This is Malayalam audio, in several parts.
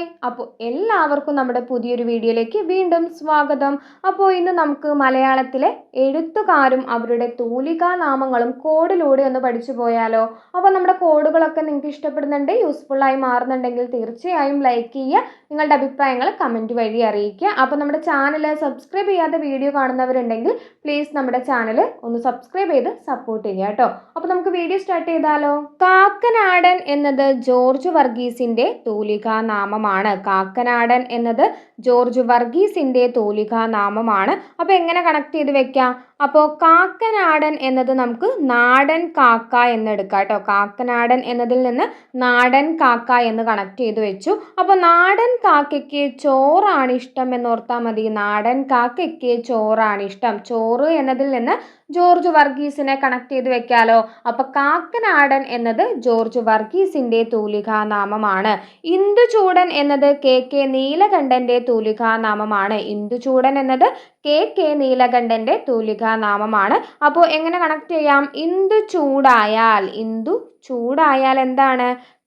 ഹായ് അപ്പോൾ എല്ലാവർക്കും നമ്മുടെ പുതിയൊരു വീഡിയോയിലേക്ക് വീണ്ടും സ്വാഗതം. അപ്പോൾ ഇന്ന് നമുക്ക് മലയാളത്തിലെ എഴുത്തുകാരും അവരുടെ തൂലികാ നാമങ്ങളും കോഡിലൂടെ ഒന്ന് പഠിച്ചു പോയാലോ. അപ്പോൾ നമ്മുടെ കോഡുകളൊക്കെ നിങ്ങൾക്ക് ഇഷ്ടപ്പെടുന്നുണ്ട് യൂസ്ഫുള്ളായി മാറുന്നുണ്ടെങ്കിൽ തീർച്ചയായും ലൈക്ക് ചെയ്യുക നിങ്ങളുടെ അഭിപ്രായങ്ങൾ കമന്റ് വഴി അറിയിക്കുക. അപ്പോൾ നമ്മുടെ ചാനൽ സബ്സ്ക്രൈബ് ചെയ്യാതെ വീഡിയോ കാണുന്നവരുണ്ടെങ്കിൽ പ്ലീസ് നമ്മുടെ ചാനൽ ഒന്ന് സബ്സ്ക്രൈബ് ചെയ്ത് സപ്പോർട്ട് ചെയ്യുക കേട്ടോ. അപ്പോൾ നമുക്ക് വീഡിയോ സ്റ്റാർട്ട് ചെയ്താലോ. കാക്കനാടൻ എന്നത് ജോർജ് വർഗീസിന്റെ തൂലികാ നാമമാണ്. കാക്കനാടൻ എന്നത് ജോർജ് വർഗീസിന്റെ തൂലികാ നാമമാണ് അപ്പോൾ എങ്ങനെ കണക്ട് ചെയ്ത് വെക്കാം? അപ്പോൾ കാക്കനാടൻ എന്നത് നമുക്ക് നാടൻ കാക്ക എന്നെടുക്കാം കേട്ടോ. കാക്കനാടൻ എന്നതിൽ നിന്ന് നാടൻ കാക്ക എന്ന് കണക്ട് ചെയ്ത് വെച്ചു. അപ്പോൾ നാടൻ കാക്കയ്ക്ക് ചോറാണ് ഇഷ്ടം എന്നോർത്താൽ മതി. നാടൻ കാക്കയ്ക്ക് ചോറാണ് ഇഷ്ടം. ചോറ് എന്നതിൽ നിന്ന് ജോർജ് വർഗീസിനെ കണക്ട് ചെയ്ത് വെക്കാലോ. അപ്പോൾ കാക്കനാടൻ എന്നത് ജോർജ് വർഗീസിന്റെ തൂലികാ നാമമാണ് ഇന്ദുചൂടൻ എന്നത് കെ കെ തൂലികാ നാമമാണ് ഇന്ദുചൂടൻ എന്നത് കെ കെ നീലകണ്ഠന്റെ തൂലികാ നാമമാണ് അപ്പോൾ എങ്ങനെ കണക്ട് ചെയ്യാം? ഇന്ദു ചൂടായാൽ ഇന്ദു ചൂടായാൽ എന്താണ്?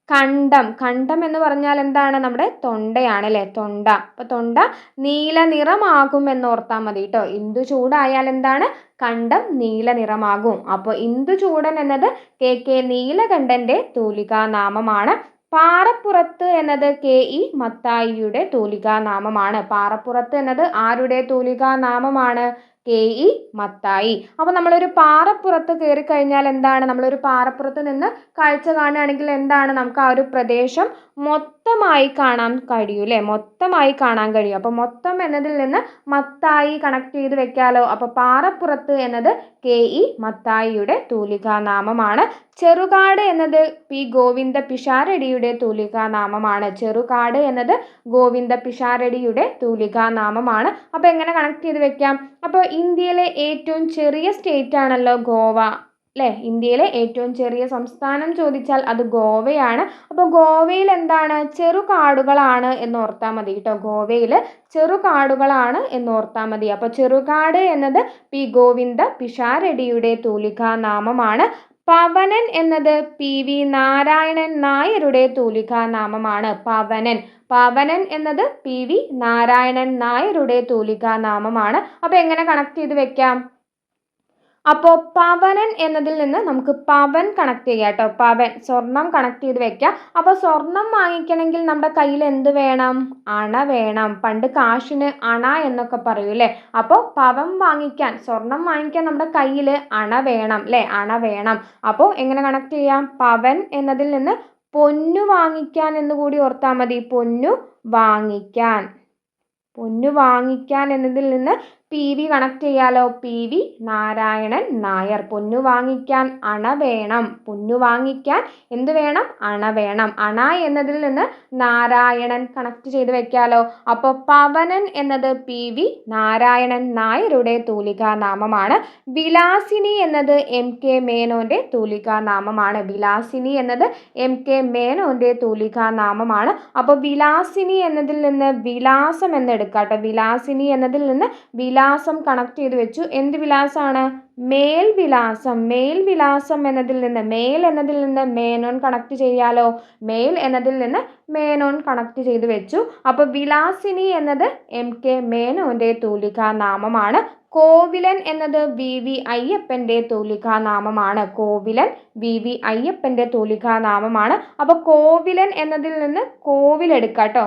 കണ്ടം. കണ്ടം എന്ന് പറഞ്ഞാൽ എന്താണ്? നമ്മുടെ തൊണ്ടയാണ് അല്ലേ? തൊണ്ട. അപ്പോൾ തൊണ്ട നീല നിറമാകും എന്ന് ഓർത്താൽ മതി കേട്ടോ. ഇന്ദു ചൂടായാൽ എന്താണ്? കണ്ടം നീല നിറമാകും അപ്പോൾ ഇന്ദു ചൂടൻ എന്നത് കെ കെ നീലകണ്ഠന്റെ തൂലികാ നാമമാണ് പാറപ്പുറത്ത് എന്നത് കെ ഇ മത്തായിയുടെ തൂലികാനാമമാണ്. പാറപ്പുറത്ത് എന്നത് ആരുടെ തൂലികാ നാമമാണ് കെ ഇ മത്തായി. അപ്പോൾ നമ്മളൊരു പാറപ്പുറത്ത് കയറി കഴിഞ്ഞാൽ എന്താണ്? നമ്മളൊരു പാറപ്പുറത്ത് നിന്ന് കാഴ്ച കാണുകയാണെങ്കിൽ എന്താണ്? നമുക്ക് ആ ഒരു പ്രദേശം മൊത്തമായി കാണാൻ കഴിയും അല്ലേ? മൊത്തമായി കാണാൻ കഴിയും. അപ്പോൾ മൊത്തം എന്നതിൽ നിന്ന് മത്തായി കണക്ട് ചെയ്ത് വെക്കാലോ? അപ്പോൾ പാറപ്പുറത്ത് എന്നത് കെ ഇ മത്തായിയുടെ തൂലികാ നാമമാണ് ചെറുകാട് എന്നത് പി ഗോവിന്ദ പിഷാരടിയുടെ തൂലികാ നാമമാണ് ചെറുകാട് എന്നത് ഗോവിന്ദ പിഷാരടിയുടെ തൂലികാ നാമമാണ് അപ്പോൾ എങ്ങനെ കണക്ട് ചെയ്ത് വെക്കാം? അപ്പോൾ ഇന്ത്യയിലെ ഏറ്റവും ചെറിയ സ്റ്റേറ്റ് ആണല്ലോ ഗോവ അല്ലേ ഇന്ത്യയിലെ ഏറ്റവും ചെറിയ സംസ്ഥാനം ചോദിച്ചാൽ അത് ഗോവയാണ്. അപ്പോൾ ഗോവയിൽ എന്താണ്? ചെറുകാടുകളാണ് എന്ന് ഓർത്താൽ മതി കേട്ടോ. ഗോവയിൽ ചെറുകാടുകളാണ് എന്ന് ഓർത്താൽ മതി. അപ്പോൾ ചെറുകാട് എന്നത് പി ഗോവിന്ദ പിഷാരടിയുടെ തൂലികാ നാമമാണ്. പവനൻ എന്നത് പി വി നാരായണൻ നായരുടെ തൂലികാനാമമാണ് പവനൻ. പവനൻ എന്നത് പി വി നാരായണൻ നായരുടെ തൂലികാനാമമാണ് അപ്പോൾ എങ്ങനെ കണക്ട് ചെയ്ത് വെക്കാം? അപ്പോൾ പവനൻ എന്നതിൽ നിന്ന് നമുക്ക് പവൻ കണക്ട് ചെയ്യാം കേട്ടോ. പവൻ സ്വർണം കണക്ട് ചെയ്ത് വെക്കാം. അപ്പോൾ സ്വർണം വാങ്ങിക്കണമെങ്കിൽ നമ്മുടെ കയ്യിൽ എന്ത് വേണം? അണ വേണം. പണ്ട് കാശിന് അണ എന്നൊക്കെ പറയൂലേ അപ്പോൾ പവൻ വാങ്ങിക്കാൻ സ്വർണം വാങ്ങിക്കാൻ നമ്മുടെ കയ്യിൽ അണ വേണം അല്ലേ? അണ വേണം. അപ്പോൾ എങ്ങനെ കണക്ട് ചെയ്യാം? പവൻ എന്നതിൽ നിന്ന് പൊന്നു വാങ്ങിക്കാൻ എന്ന് കൂടി ഓർത്താൽ മതി. പൊന്നു വാങ്ങിക്കാൻ. പൊന്നു വാങ്ങിക്കാൻ എന്നതിൽ നിന്ന് പി വി കണക്ട് ചെയ്യാലോ? P V Narayanan Nair. പൊന്നു വാങ്ങിക്കാൻ അണ വേണം. പൊന്നു വാങ്ങിക്കാൻ എന്ത് വേണം? അണ വേണം. അണ എന്നതിൽ നിന്ന് നാരായണൻ കണക്ട് ചെയ്ത് വെക്കാലോ. അപ്പോൾ പവനൻ എന്നത് പി വി നാരായണൻ നായരുടെ തൂലികാ നാമമാണ് വിലാസിനി എന്നത് എം കെ മേനോന്റെ തൂലികാ നാമമാണ് വിലാസിനി എന്നത് എം കെ മേനോന്റെ തൂലികാ നാമമാണ് അപ്പോൾ വിലാസിനി എന്നതിൽ നിന്ന് വിലാസം എന്നെടുക്കാം വിലാസിനി എന്നതിൽ നിന്ന് വിലാ വിലാസം കണക്ട് ചെയ്ത് വെച്ചു. എന്ത് വിലാസമാണ്? മേൽ വിലാസം. മേൽ വിലാസം എന്നതിൽ നിന്ന് മേൽ എന്നതിൽ നിന്ന് മേനോൻ കണക്ട് ചെയ്യാലോ? മേൽ എന്നതിൽ നിന്ന് മേനോൻ കണക്ട് ചെയ്ത് വെച്ചു. അപ്പോൾ വിലാസിനി എന്നത് എം കെ മേനോന്റെ തൂലികാ നാമമാണ്. കോവിലൻ എന്നത് വി വി അയ്യപ്പന്റെ തൂലികാ നാമമാണ്. കോവിലൻ വി വി അയ്യപ്പന്റെ തൂലികാ നാമമാണ്. അപ്പോൾ കോവിലൻ എന്നതിൽ നിന്ന് കോവിൽ എടുക്കാം കേട്ടോ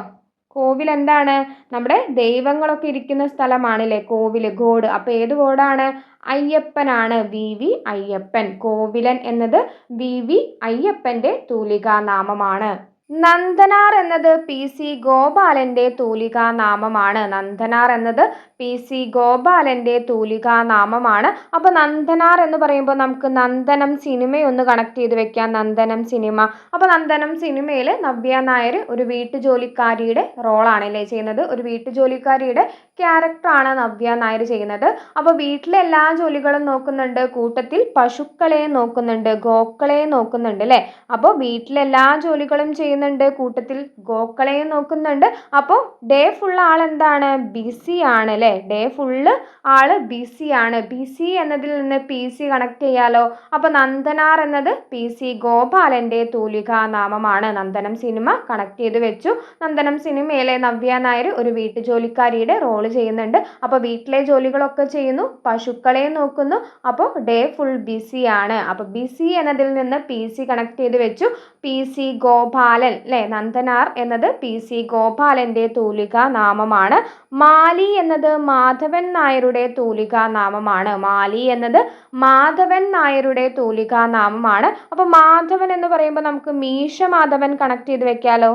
കോവിൽ എന്താണ്? നമ്മുടെ ദൈവങ്ങളൊക്കെ ഇരിക്കുന്ന സ്ഥലമാണല്ലേ കോവിൽ ഗോഡ്. അപ്പോൾ ഏത് ഗോഡാണ്? അയ്യപ്പനാണ്. V V Ayyappan. കോവിലൻ എന്നത് വി വി അയ്യപ്പന്റെ തൂലികാ നാമമാണ് നന്ദനാർ എന്നത് പി സി ഗോപാലന്റെ തൂലികാ നാമമാണ്. നന്ദനാർ എന്നത് പി സി ഗോപാലന്റെ തൂലികാ നാമമാണ്. അപ്പോൾ നന്ദനാർ എന്ന് പറയുമ്പോൾ നമുക്ക് നന്ദനം സിനിമയൊന്ന് കണക്ട് ചെയ്ത് വെക്കാം. നന്ദനം സിനിമ. അപ്പോൾ നന്ദനം സിനിമയിൽ നവ്യ നായർ ഒരു വീട്ടുജോലിക്കാരിയുടെ റോളാണല്ലേ ചെയ്യുന്നത്. ഒരു വീട്ടുജോലിക്കാരിയുടെ ക്യാരക്ടറാണ് നവ്യ നായർ ചെയ്യുന്നത്. അപ്പോൾ വീട്ടിലെ എല്ലാ ജോലികളും നോക്കുന്നുണ്ട്. കൂട്ടത്തിൽ പശുക്കളെ നോക്കുന്നുണ്ട് ഗോക്കളെ നോക്കുന്നുണ്ട് അല്ലേ? അപ്പോൾ വീട്ടിലെ എല്ലാ ജോലികളും ചെയ്യുന്ന ചെയ്യുന്നുണ്ട്. കൂട്ടത്തിൽ ഗോക്കളെയും നോക്കുന്നുണ്ട്. അപ്പോൾ ഡേ ഫുൾ ആൾ എന്താണ്? ബിസി ആണ് അല്ലേ? ഡേ ഫുള്ള് ആൾ ബിസി ആണ്. ബിസി എന്നതിൽ നിന്ന് പി സി കണക്ട് ചെയ്യാലോ. അപ്പോൾ നന്ദനാർ എന്നത് പി സി ഗോപാലന്റെ തൂലികാ നാമമാണ്. നന്ദനം സിനിമ കണക്ട് ചെയ്ത് വെച്ചു. നന്ദനം സിനിമയിലെ നവ്യ നായർ ഒരു വീട്ടുജോലിക്കാരിയുടെ റോൾ ചെയ്യുന്നുണ്ട്. അപ്പോൾ വീട്ടിലെ ജോലികളൊക്കെ ചെയ്യുന്നു. പശുക്കളെ നോക്കുന്നു. അപ്പോൾ ഡേ ഫുൾ ബിസി ആണ്. അപ്പോൾ ബിസി എന്നതിൽ നിന്ന് പി സി കണക്ട് ചെയ്ത് വെച്ചു. പി സി ഗോപാലൻ അല്ലേ നന്ദനാർ എന്നത് പി സി ഗോപാലന്റെ തൂലിക നാമമാണ്. മാലി എന്നത് മാധവൻ നായരുടെ തൂലിക നാമമാണ്. മാലി എന്നത് മാധവൻ നായരുടെ തൂലിക നാമമാണ്. അപ്പോൾ മാധവൻ എന്ന് പറയുമ്പോൾ നമുക്ക് മീശ മാധവൻ കണക്ട് ചെയ്ത് വെക്കാലോ?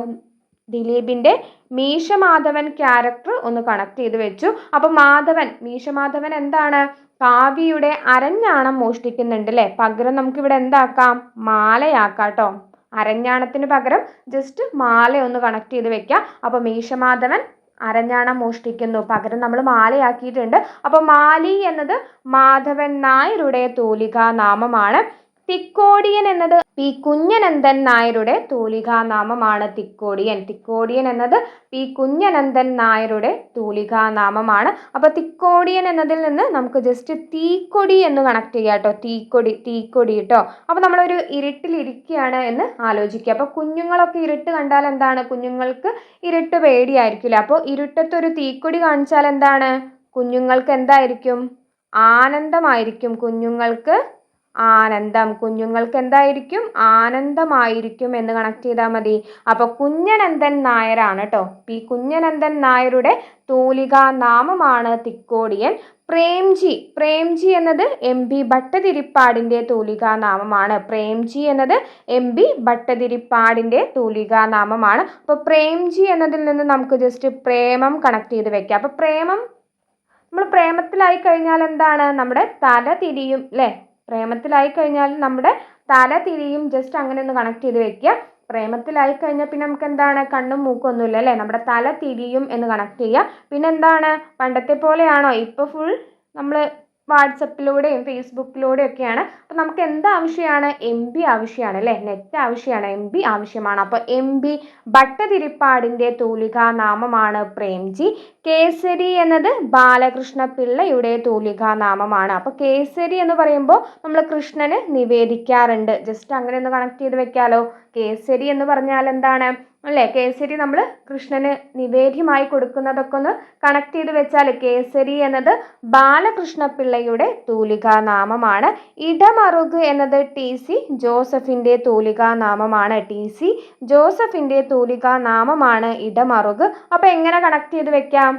ദിലീപിന്റെ മീശ മാധവൻ ക്യാരക്ടർ ഒന്ന് കണക്ട് ചെയ്ത് വെച്ചു. അപ്പോൾ മാധവൻ മീശ മാധവൻ എന്താണ്? കാവ്യയുടെ അരഞ്ഞാണം മോഷ്ടിക്കുന്നുണ്ട് അല്ലേ? പകരം നമുക്കിവിടെ എന്താക്കാം? മാലയാക്കാം കേട്ടോ അരഞ്ഞാണത്തിന് പകരം ജസ്റ്റ് മാല ഒന്ന് കണക്ട് ചെയ്ത് വെക്കാം. അപ്പോൾ മീശമാധവൻ അരഞ്ഞാണം മോഷ്ടിക്കുന്നു. പകരം നമ്മൾ മാലയാക്കിയിട്ടുണ്ട്. അപ്പോൾ മാലി എന്നത് മാധവൻ നായരുടെ തൂലികാ നാമമാണ് തിക്കോടിയൻ എന്നത് പി കുഞ്ഞനന്ദൻ നായരുടെ തൂലികാനാമമാണ്. തിക്കോടിയൻ. തിക്കോടിയൻ എന്നത് പി കുഞ്ഞനന്ദൻ നായരുടെ തൂലികാനാമമാണ്. അപ്പോൾ തിക്കോടിയൻ എന്നതിൽ നിന്ന് നമുക്ക് ജസ്റ്റ് തീക്കൊടി എന്ന് കണക്ട് ചെയ്യാം കേട്ടോ. തീക്കൊടി തീക്കൊടി കേട്ടോ അപ്പോൾ നമ്മളൊരു ഇരുട്ടിലിരിക്കുകയാണ് എന്ന് ആലോചിക്കുക. അപ്പോൾ കുഞ്ഞുങ്ങളൊക്കെ ഇരുട്ട് കണ്ടാൽ എന്താണ്? കുഞ്ഞുങ്ങൾക്ക് ഇരുട്ട് പേടിയായിരിക്കില്ല. അപ്പോൾ ഇരുട്ടത്തൊരു തീക്കൊടി കാണിച്ചാൽ എന്താണ്? കുഞ്ഞുങ്ങൾക്ക് എന്തായിരിക്കും? ആനന്ദമായിരിക്കും. കുഞ്ഞുങ്ങൾക്ക് ആനന്ദം. കുഞ്ഞുങ്ങൾക്ക് എന്തായിരിക്കും ആനന്ദമായിരിക്കും എന്ന് കണക്ട് ചെയ്താൽ മതി. അപ്പോൾ കുഞ്ഞനന്ദൻ നായരാണ് കേട്ടോ പി കുഞ്ഞനന്ദൻ നായരുടെ തൂലികാ നാമമാണ് തിക്കോടിയൻ. പ്രേംജി. പ്രേംജി എന്നത് എം ബി ഭട്ടതിരിപ്പാടിന്റെ തൂലികാ നാമമാണ് പ്രേംജി എന്നത് എം ബി ഭട്ടതിരിപ്പാടിന്റെ തൂലികാ നാമമാണ് അപ്പോൾ പ്രേംജി എന്നതിൽ നിന്ന് നമുക്ക് ജസ്റ്റ് പ്രേമം കണക്ട് ചെയ്ത് വെക്കാം. അപ്പോൾ പ്രേമം നമ്മൾ പ്രേമത്തിലായി കഴിഞ്ഞാൽ എന്താണ്? നമ്മുടെ തല തിരിയും അല്ലേ പ്രേമത്തിലായി കഴിഞ്ഞാൽ നമ്മുടെ തല തിരിയും ജസ്റ്റ് അങ്ങനെ ഒന്ന് കണക്ട് ചെയ്ത് വെക്കുക പ്രേമത്തിലായി കഴിഞ്ഞാൽ പിന്നെ നമുക്ക് എന്താണ്? കണ്ണും മൂക്കും ഒന്നുമില്ല അല്ലേ? നമ്മുടെ തല തിരിയും എന്ന് കണക്ട് ചെയ്യുക. പിന്നെ എന്താണ്? പണ്ടത്തെ പോലെയാണോ? ഇപ്പോൾ ഫുൾ നമ്മൾ വാട്സപ്പിലൂടെയും ഫേസ്ബുക്കിലൂടെയും ഒക്കെയാണ് അപ്പോൾ നമുക്ക് എന്ത് ആവശ്യമാണ്? എം ബി ആവശ്യമാണ് അല്ലേ? നെറ്റ് ആവശ്യമാണ് എം ബി ആവശ്യമാണ്. അപ്പോൾ എം ബി ഭട്ടതിരിപ്പാടിന്റെ തൂലികാ നാമമാണ് പ്രേംജി. കേസരി എന്നത് ബാലകൃഷ്ണ പിള്ളയുടെ തൂലികാ നാമമാണ്. അപ്പോൾ കേസരി എന്ന് പറയുമ്പോൾ നമ്മൾ കൃഷ്ണന് നിവേദിക്കാറുണ്ട്. ജസ്റ്റ് അങ്ങനെ ഒന്ന് കണക്ട് ചെയ്ത് വെക്കാലോ. കേസരി എന്ന് പറഞ്ഞാൽ എന്താണ്? അല്ലേ? കേസരി നമ്മൾ കൃഷ്ണന് നിവേദ്യമായി കൊടുക്കുന്നതൊക്കെ ഒന്ന് കണക്ട് ചെയ്ത് വെച്ചാൽ കേസരി എന്നത് ബാലകൃഷ്ണ പിള്ളയുടെ തൂലികാ നാമമാണ്. ഇടമറുക് എന്നത് ടി സി ജോസഫിന്റെ തൂലികാ നാമമാണ്. ടി സി ജോസഫിന്റെ തൂലികാ നാമമാണ് ഇടമറുക്. അപ്പോൾ എങ്ങനെ കണക്ട് ചെയ്ത് വെക്കാം?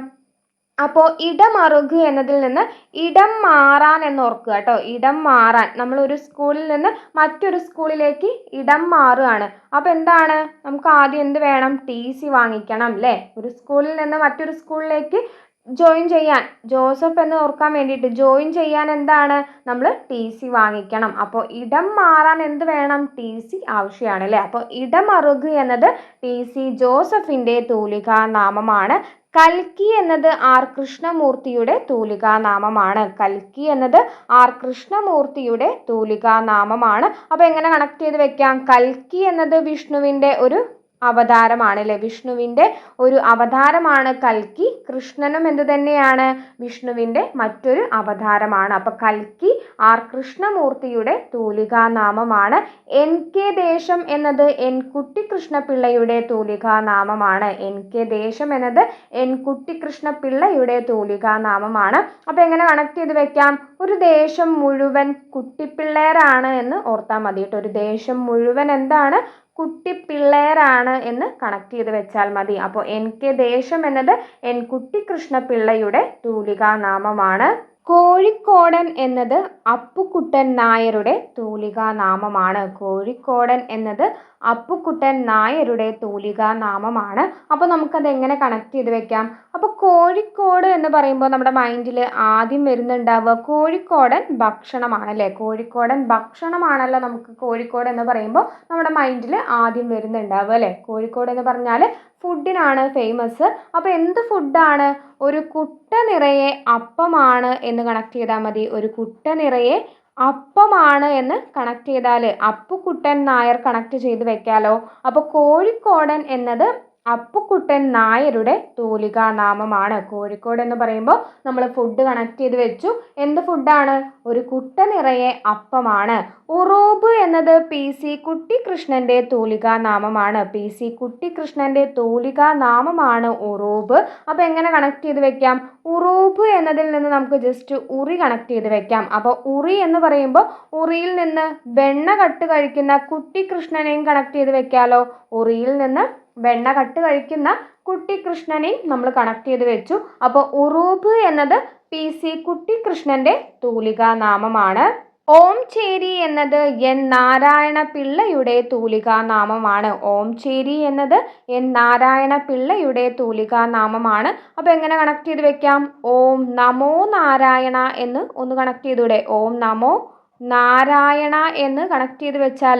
അപ്പോൾ ഇടമറുക് എന്നതിൽ നിന്ന് ഇടം മാറാൻ എന്ന് ഓർക്കുക കേട്ടോ. ഇടം മാറാൻ. നമ്മൾ ഒരു സ്കൂളിൽ നിന്ന് മറ്റൊരു സ്കൂളിലേക്ക് ഇടം മാറുകയാണ്. അപ്പോൾ എന്താണ്? നമുക്ക് ആദ്യം എന്ത് വേണം? ടി സി വാങ്ങിക്കണം അല്ലേ? ഒരു സ്കൂളിൽ നിന്ന് മറ്റൊരു സ്കൂളിലേക്ക് ജോയിൻ ചെയ്യാൻ. ജോസഫ് എന്ന് ഓർക്കാൻ വേണ്ടിയിട്ട് ജോയിൻ ചെയ്യാൻ എന്താണ്? നമ്മൾ ടി സി വാങ്ങിക്കണം. അപ്പോൾ ഇടം മാറാൻ എന്ത് വേണം? ടി സി ആവശ്യമാണ് അല്ലേ? അപ്പോൾ ഇടമറുക് എന്നത് ടി സി ജോസഫിന്റെ തൂലികാ നാമമാണ് കൽക്കി എന്നത് ആർ കൃഷ്ണമൂർത്തിയുടെ തൂലികാനാമമാണ്. കൽക്കി എന്നത് ആർ കൃഷ്ണമൂർത്തിയുടെ തൂലികാനാമമാണ്. അപ്പോൾ എങ്ങനെ കണക്ട് ചെയ്ത് വെക്കാം? കൽക്കി എന്നത് വിഷ്ണുവിന്റെ ഒരു അവതാരമാണ് അല്ലെ വിഷ്ണുവിന്റെ ഒരു അവതാരമാണ് കൽക്കി. കൃഷ്ണനും എന്ത് തന്നെയാണ്? വിഷ്ണുവിന്റെ മറ്റൊരു അവതാരമാണ്. അപ്പോൾ കൽക്കി ആർ കൃഷ്ണമൂർത്തിയുടെ തൂലികാ നാമമാണ് എൻ കെ ദേശം എന്നത് എൻ തൂലികാ നാമമാണ് എൻ കെ ദേശം എന്നത് എൻ തൂലികാ നാമമാണ് അപ്പോൾ എങ്ങനെ കണക്ട് ചെയ്ത് വെക്കാം? ഒരു ദേശം മുഴുവൻ കുട്ടിപ്പിള്ളേരാണ് എന്ന് ഓർത്താൽ മതി ഒരു ദേശം മുഴുവൻ എന്താണ്? കുട്ടിപ്പിള്ളേരാണ് എന്ന് കണക്ട് ചെയ്ത് വെച്ചാൽ മതി. അപ്പോൾ എൻ കെ ദേശം എന്നത് എൻ കുട്ടി കൃഷ്ണ പിള്ളയുടെ തൂലിക നാമമാണ് കോഴിക്കോടൻ എന്നത് അപ്പുക്കുട്ടൻ നായരുടെ തൂലിക നാമമാണ് കോഴിക്കോടൻ എന്നത് അപ്പുക്കുട്ടൻ നായരുടെ തൂലിക നാമമാണ് അപ്പോൾ നമുക്കത് എങ്ങനെ കണക്ട് ചെയ്ത് വെക്കാം? അപ്പോൾ കോഴിക്കോട് എന്ന് പറയുമ്പോൾ നമ്മുടെ മൈൻഡിൽ ആദ്യം വരുന്നുണ്ടാവുക കോഴിക്കോടൻ ഭക്ഷണമാണ് അല്ലേ കോഴിക്കോടൻ ഭക്ഷണമാണല്ലോ നമുക്ക് കോഴിക്കോട് എന്ന് പറയുമ്പോൾ നമ്മുടെ മൈൻഡിൽ ആദ്യം വരുന്നുണ്ടാവുക അല്ലേ? കോഴിക്കോട് എന്ന് പറഞ്ഞാൽ ഫുഡിനാണ് ഫേമസ് അപ്പോൾ എന്ത് ഫുഡാണ് ഒരു കുട്ട നിറയെ അപ്പമാണ് എന്ന് കണക്ട് ചെയ്താൽ മതി. ഒരു കുട്ട നിറയെ അപ്പമാണ് എന്ന് കണക്ട് ചെയ്താൽ അപ്പുക്കുട്ടൻ നായർ കണക്ട് ചെയ്ത് വെക്കാലോ. അപ്പോൾ കോഴിക്കോടൻ എന്നത് അപ്പുക്കുട്ടൻ നായരുടെ തൂലികാ നാമമാണ് കോഴിക്കോട് എന്ന് പറയുമ്പോൾ നമ്മൾ ഫുഡ് കണക്ട് ചെയ്ത് വെച്ചു. എന്ത് ഫുഡാണ് ഒരു കുട്ട നിറയെ അപ്പമാണ്. ഉറൂബ് എന്നത് പി സി കുട്ടിക്കൃഷ്ണന്റെ തൂലികാ നാമമാണ് പി സി കുട്ടിക്കൃഷ്ണന്റെ തൂലികാ നാമമാണ് ഉറൂബ്. അപ്പോൾ എങ്ങനെ കണക്ട് ചെയ്ത് വെക്കാം? ഉറൂബ് എന്നതിൽ നിന്ന് നമുക്ക് ജസ്റ്റ് ഉറി കണക്ട് ചെയ്ത് വെക്കാം. അപ്പോൾ ഉറി എന്ന് പറയുമ്പോൾ ഉറിയിൽ നിന്ന് വെണ്ണ കട്ട് കഴിക്കുന്ന കുട്ടിക്കൃഷ്ണനെയും കണക്ട് ചെയ്ത് വെക്കാലോ. ഉറിയിൽ നിന്ന് വെണ്ണ കട്ട് കഴിക്കുന്ന കുട്ടിക്കൃഷ്ണനെയും നമ്മൾ കണക്ട് ചെയ്ത് വെച്ചു. അപ്പോൾ ഉറൂബ് എന്നത് പി സി കുട്ടിക്കൃഷ്ണന്റെ തൂലികാ നാമമാണ്. ഓം ചേരി എന്നത് എൻ നാരായണ പിള്ളയുടെ തൂലികാ നാമമാണ്. ഓം ചേരി എന്നത് എൻ നാരായണ പിള്ളയുടെ തൂലികാ നാമമാണ്. അപ്പോൾ എങ്ങനെ കണക്ട് ചെയ്ത് വെക്കാം? ഓം നമോ നാരായണ എന്ന് ഒന്ന് കണക്ട് ചെയ്തൂടെ. ഓം നമോ നാരായണ എന്ന് കണക്ട് ചെയ്ത് വെച്ചാൽ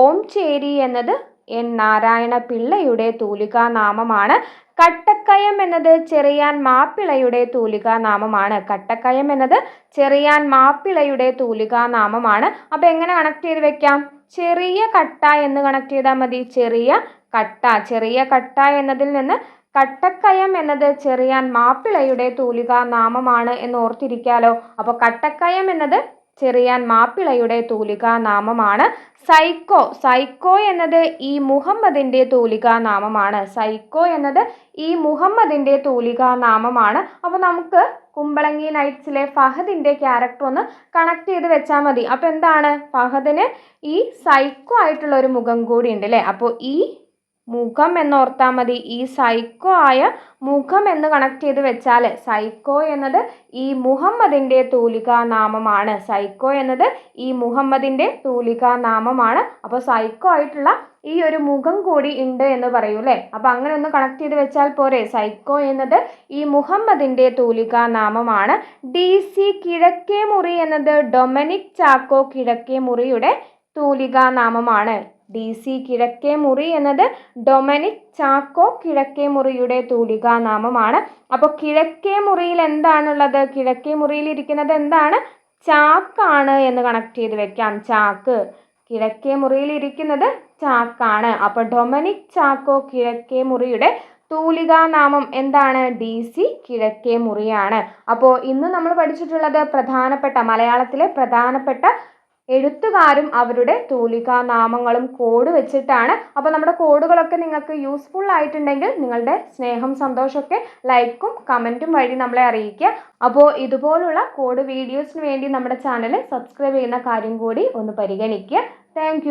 ഓം ചേരി എന്നത് എൻ നാരായണ പിള്ളയുടെ തൂലികാ നാമമാണ് കട്ടക്കയം എന്നത് ചെറിയാൻ മാപ്പിളയുടെ തൂലികാ നാമമാണ് കട്ടക്കയം എന്നത് ചെറിയാൻ മാപ്പിളയുടെ തൂലികാ നാമമാണ് അപ്പോൾ എങ്ങനെ കണക്ട് ചെയ്ത് വെക്കാം? ചെറിയ കട്ട എന്ന് കണക്ട് ചെയ്താൽ മതി. ചെറിയ കട്ട. ചെറിയ കട്ട എന്നതിൽ നിന്ന് കട്ടക്കയം എന്നത് ചെറിയാൻ മാപ്പിളയുടെ തൂലികാ നാമമാണ് എന്ന് ഓർത്തിരിക്കാലോ. അപ്പോൾ കട്ടക്കയം എന്നത് ചെറിയാൻ മാപ്പിളയുടെ തൂലികാ നാമമാണ്. സൈക്കോ സൈക്കോ എന്നത് ഈ മുഹമ്മദിന്റെ തൂലികാ നാമമാണ്. സൈക്കോ എന്നത് ഈ മുഹമ്മദിന്റെ തൂലികാ നാമമാണ്. അപ്പോൾ നമുക്ക് കുമ്പളങ്ങി നൈറ്റ്സിലെ ഫഹദിന്റെ ക്യാരക്ടർ ഒന്ന് കണക്ട് ചെയ്ത് വെച്ചാൽ മതി. അപ്പോൾ എന്താണ്? ഫഹദിന് ഈ സൈക്കോ ആയിട്ടുള്ള ഒരു മുഖം കൂടി ഉണ്ട് അല്ലേ അപ്പോൾ ഈ മുഖം എന്നോർത്താൽ മതി. ഈ സൈക്കോ ആയ മുഖം എന്ന് കണക്ട് ചെയ്ത് വെച്ചാൽ സൈക്കോ എന്നത് ഈ മുഹമ്മദിന്റെ തൂലികാ നാമമാണ് സൈക്കോ എന്നത് ഈ മുഹമ്മദിന്റെ തൂലികാ നാമമാണ് അപ്പോൾ സൈക്കോ ആയിട്ടുള്ള ഈ ഒരു മുഖം കൂടി ഉണ്ട് എന്ന് പറയൂ അല്ലേ? അപ്പോൾ അങ്ങനെ ഒന്ന് കണക്ട് ചെയ്ത് വെച്ചാൽ പോരെ. സൈക്കോ എന്നത് ഈ മുഹമ്മദിന്റെ തൂലികാ നാമമാണ് ഡി സി കിഴക്കേ മുറി എന്നത് ഡൊമിനിക് ചാക്കോ കിഴക്കേ മുറിയുടെ തൂലികാ നാമമാണ് ഡി സി കിഴക്കേ മുറി എന്നത് ഡൊമനിക് ചാക്കോ കിഴക്കേ മുറിയുടെ തൂലികാ നാമമാണ് അപ്പോൾ കിഴക്കേ മുറിയിൽ എന്താണുള്ളത്? കിഴക്കേ മുറിയിൽ ഇരിക്കുന്നത് എന്താണ്? ചാക്കാണ് എന്ന് കണക്ട് ചെയ്ത് വെക്കാം. ചാക്ക്. കിഴക്കേ മുറിയിൽ ഇരിക്കുന്നത് ചാക്കാണ്. അപ്പോൾ ഡൊമനിക് ചാക്കോ കിഴക്കേ മുറിയുടെ തൂലികാ നാമം എന്താണ്? ഡി സി കിഴക്കേ മുറിയാണ്. അപ്പോൾ ഇന്ന് നമ്മൾ പഠിച്ചിട്ടുള്ളത് പ്രധാനപ്പെട്ട മലയാളത്തിലെ പ്രധാനപ്പെട്ട എഴുത്തുകാരും അവരുടെ തൂലികാ നാമങ്ങളും കോഡ് വെച്ചിട്ടാണ്. അപ്പോൾ നമ്മുടെ കോഡുകളൊക്കെ നിങ്ങൾക്ക് യൂസ്ഫുൾ ആയിട്ടുണ്ടെങ്കിൽ നിങ്ങളുടെ സ്നേഹം സന്തോഷമൊക്കെ ലൈക്കും കമന്റും വഴി നമ്മളെ അറിയിക്കുക. അപ്പോൾ ഇതുപോലുള്ള കോഡ് വീഡിയോസിന് വേണ്ടി നമ്മുടെ ചാനൽ സബ്സ്ക്രൈബ് ചെയ്യുന്ന കാര്യം കൂടി ഒന്ന് പരിഗണിക്കുക. താങ്ക്